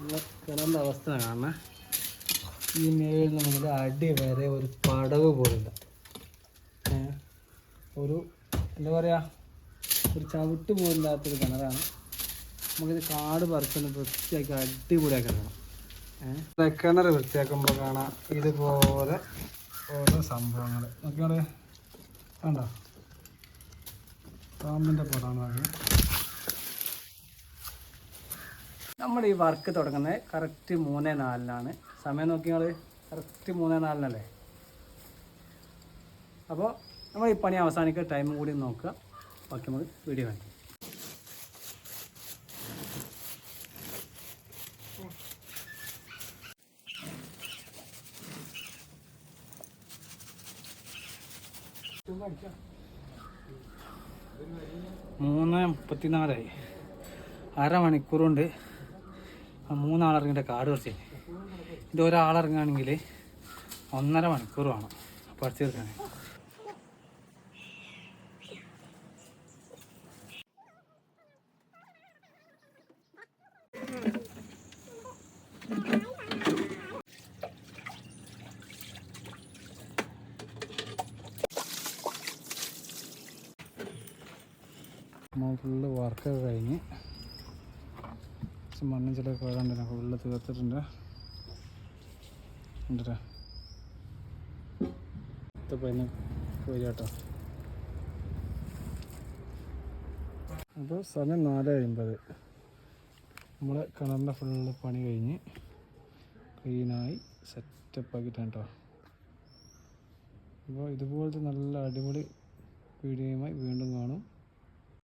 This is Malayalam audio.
കിണറിന്റെ അവസ്ഥ കാണണേ ഈ മേളിൽ മുതൽ അടി വരെ ഒരു പടവ് പോലില്ല ഒരു എന്താ പറയുക ഒരു ചവിട്ട് പോലില്ലാത്തൊരു കിണറാണ്. നമുക്കിത് കാട് പറിച്ചൊന്ന് വൃത്തിയാക്കി അടിപൊളിയാക്കി എടുക്കണം. ഏഹ് കിണർ വൃത്തിയാക്കുമ്പോൾ കാണാം ഇതുപോലെ ഓരോ സംഭവങ്ങൾ നോക്കിയാൽ കണ്ടോ? പാമ്പിന്റെ പടമാണ് അത്. നമ്മുടെ ഈ വർക്ക് തുടങ്ങുന്നത് കറക്റ്റ് മൂന്ന് നാലിനാണ്. സമയം നോക്കി നിങ്ങൾ കറക്റ്റ് മൂന്ന് നാലിനല്ലേ? അപ്പോൾ നമ്മൾ ഈ പണി അവസാനിക്കുക ടൈം കൂടി നോക്കുക. ബാക്കി നമ്മൾ വീഡിയോ കാണിക്കും മൂന്ന് മുപ്പത്തിനാലായി. അരമണിക്കൂർ മൂന്നാളിറങ്ങിയിട്ട് കാട് കുറച്ച് ഇത് ഒരാളിറങ്ങുകയാണെങ്കിൽ ഒന്നര മണിക്കൂർ വേണം പറിച്ച് തീർക്കാൻ നമ്മൾ ഫുള്ള് വർക്കൊക്കെ കഴിഞ്ഞ് കുറച്ച് മണ്ണും ചില കുഴപ്പമുണ്ട് ഫുള്ള് തീർത്തിട്ടുണ്ട്. ഉണ്ടല്ലേ? പതിന് പോയി കേട്ടോ. അപ്പോൾ സമയം നാല് അമ്പത് നമ്മളെ കിണറിന്റെ ഫുള്ള് പണി കഴിഞ്ഞ് ക്ലീനായി സെറ്റപ്പ് ആക്കിയിട്ടാണ് കേട്ടോ. അപ്പോൾ ഇതുപോലത്തെ നല്ല അടിപൊളി വീഡിയോയുമായി വീണ്ടും കാണും.